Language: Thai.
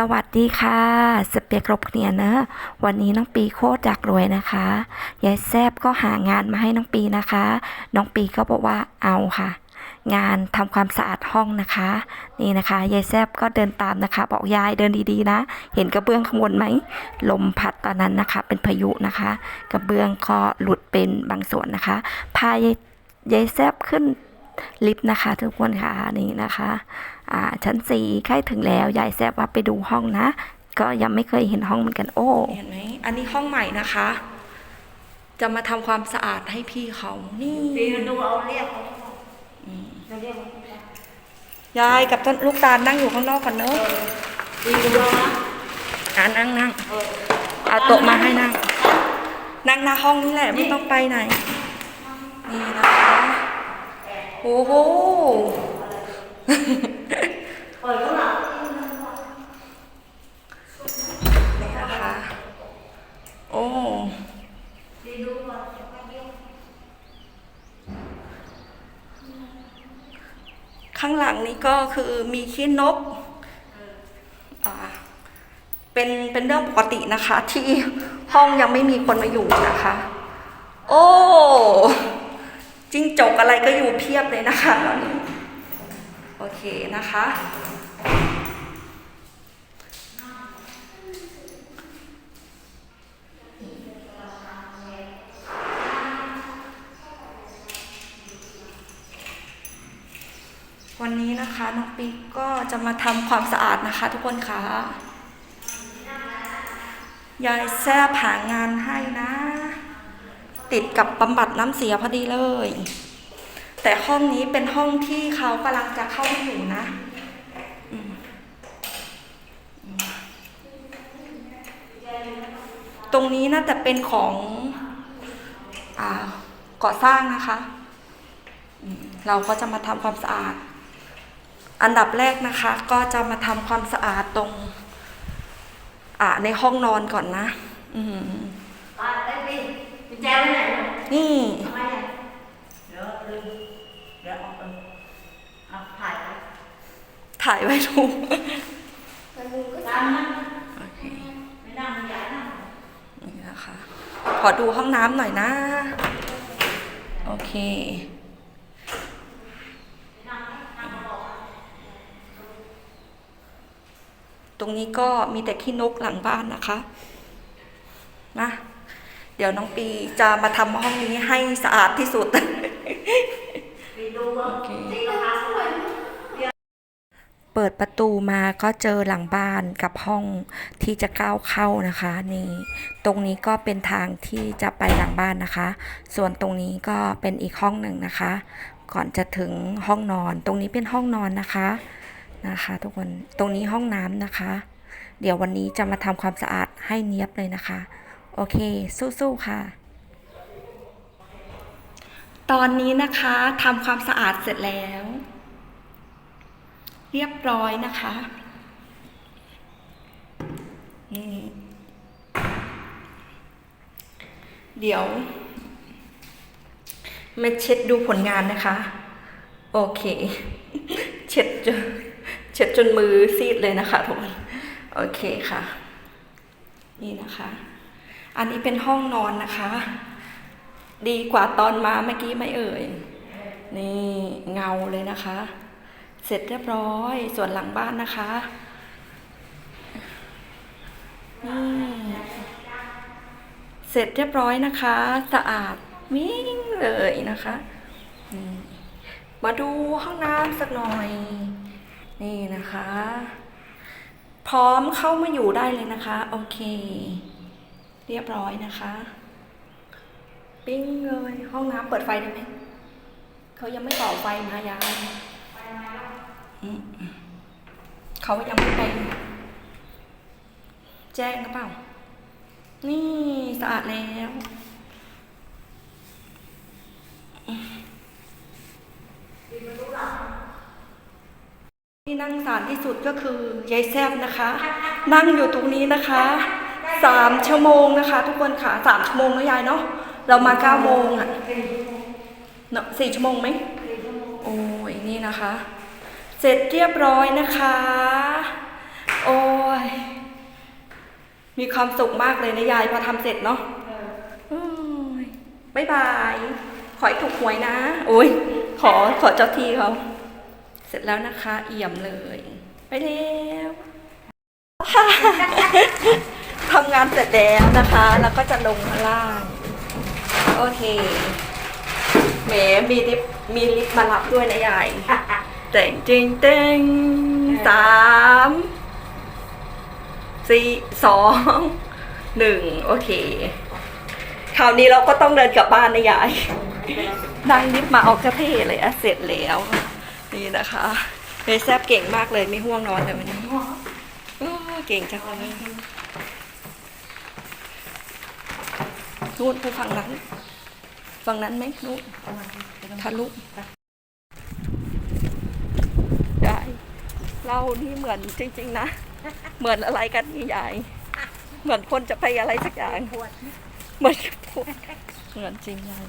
สวัสดีค่ะ สเปียกรบเนียเนอะวันนี้น้องปีโคตรอยากรวยนะคะยายแซบก็หางานมาให้น้องปีนะคะ น้องปีก็บอกว่าเอาค่ะ งานทำความสะอาดห้องนะคะ นี่นะคะยายแซบก็เดินตามนะคะ บอกยายเดินดีๆนะ เห็นกระเบื้องข้างบนไหมลมพัดตอนนั้นนะคะ เป็นพายุนะคะ กระเบื้องก็หลุดเป็นบางส่วนนะคะ พายายแซบขึ้น ลิฟต์นะคะ ทุกคนค่ะนี่นะคะอ่าชั้นสี่ใกล้ถึงแล้วยายแซบว่าไปดูห้องนะ ก็ยังไม่เคยเห็นห้องเหมือนกันโอ้เห็นไหมอันนี้ห้องใหม่นะคะ จะมาทำความสะอาดให้พี่เขานี่ปีนดูเอาเรียกเขาเราเรียกเขายายกับต้นลูกตาลนั่งอยู่ข้างนอกก่อนเนอะปีนดูเอานะอ่านั่งนั่งเออเอาโต๊ะมาให้นั่ง นั่งหน้าห้องนี่แหละไม่ต้องไปไหนนี่นะคะ โอ้โหเปิดข้างหลังนี่นะคะ โอ้ข้างหลังนี้ก็คือมีขี้นกอ่าเป็น เป็นเรื่องปกตินะคะ ที่ห้องยังไม่มีคนมาอยู่นะคะ โอ้ จิ้งจกอะไรก็อยู่เพียบเลยนะคะตอนนี้โอเคนะคะ วันนี้นะคะน้องปิ๊กก็จะมาทำความสะอาดนะคะ ทุกคนคะยายแซบหางานให้นะ ติดกับบำบัดน้ำเสียพอดีเลย แต่ห้องนี้เป็นห้องที่เขากำลังจะเข้ามาอยู่นะตรงนี้น่าจะเป็นของอก่อสร้างนะคะ เราก็จะมาทำความสะอาด อันดับแรกนะคะ ก็จะมาทำความสะอาดตรงอ่าในห้องนอนก่อนนะ อืม ญแจไว้ไหนลูกนี่ทำไมอะเดี๋ยวลืมเดี๋ยวเอาเออเอาถ่ายไปถ่ายไว้ดูตามนะโอเคไม่นั่งไม่ย้ายนั่งนี่นะคะ ขอดูห้องน้ำหน่อยนะ โอเค ตรงนี้ก็มีแต่ขี้นกหลังบ้านนะคะ นะ เดี๋ยวน้องปีจะมาทำห้องนี้ให้สะอาดที่สุดปีนดูเอาโอเคตีราคาสวยเปิดประตูมาก็เจอหลังบ้านกับห้องที่จะก้าวเข้านะคะนี่ตรงนี้ก็เป็นทางที่จะไปหลังบ้านนะคะ ส่วนตรงนี้ก็เป็นอีกห้องหนึ่งนะคะ ก่อนจะถึงห้องนอน ตรงนี้เป็นห้องนอนนะคะนะคะ ทุกคนตรงนี้ห้องน้ำนะคะ เดี๋ยววันนี้จะมาทำความสะอาดให้เนียบเลยนะคะ โอเค สู้ๆค่ะ ตอนนี้นะคะทำความสะอาดเสร็จแล้ว เรียบร้อยนะคะเดี๋ยว มาเช็ดดูผลงานนะคะ โอเค เช็ดจนเช็ดจนมือซีดเลยนะคะทุกคน โอเคค่ะ นี่นะคะ อันนี้เป็นห้องนอนนะคะ ดีกว่าตอนมาเมื่อกี้ไม่เอ่ย นี่เงาเลยนะคะ เสร็จเรียบร้อยส่วนหลังบ้านนะคะนี่เสร็จเรียบร้อยนะคะ สะอาดวิ่งเลยนะคะ มาดูห้องน้ำสักหน่อย นี่นะคะ พร้อมเข้ามาอยู่ได้เลยนะคะ โอเค เรียบร้อยนะคะ ปิ้งเลยห้องน้ำเปิดไฟได้ไหมเขายังไม่ต่อไฟมายายเขายังไม่ไปแจ้งหรือเปล่า นี่สะอาดแล้วที่นั่งสารที่สุดก็คือยายแซบนะคะ นั่งอยู่ตรงนี้นะคะ สามชั่วโมงนะคะ ทุกคนค่ะสามชั่วโมงนะยายเนาะเรามาเก้าโมงอะเนาะสี่ชั่วโมงไหมโอ้ยนี่นะคะ เสร็จเรียบร้อยนะคะ โอ้ยมีความสุขมากเลยนะยายพอทำเสร็จเนาะโอ้ยบายบาย ขอให้ถูกหวยนะ โอ้ย ขอขอเจ้าที่เขา เสร็จแล้วนะคะ เอี่ยมเลย ไปแล้วค่ะ ทำงานเสร็จแล้วนะคะ แล้วก็จะลงข้างล่าง โอเคแหมมีลิฟต์มีลิฟต์มารับด้วยนะยายเต็งจริงเต็งสามสี่สองหนึ่งโอเค คราวนี้เราก็ต้องเดินกลับบ้านนะยายนั่งลิฟต์มาออกกระเท่เลยอะเสร็จแล้ว นี่นะคะเมย์แซบเก่งมากเลยไม่ห่วงนอนเลยวันนี้โอ้เก่งจังเลย นู่นผู้ฝั่งนั้น ฝั่งนั้นไหมนู่นทะลุได้เรานี่เหมือนจริง ๆ นะ เหมือนอะไรกันใหญ่ เหมือนคนจะไปอะไรสักอย่าง เหมือนเหมือนจริงเลย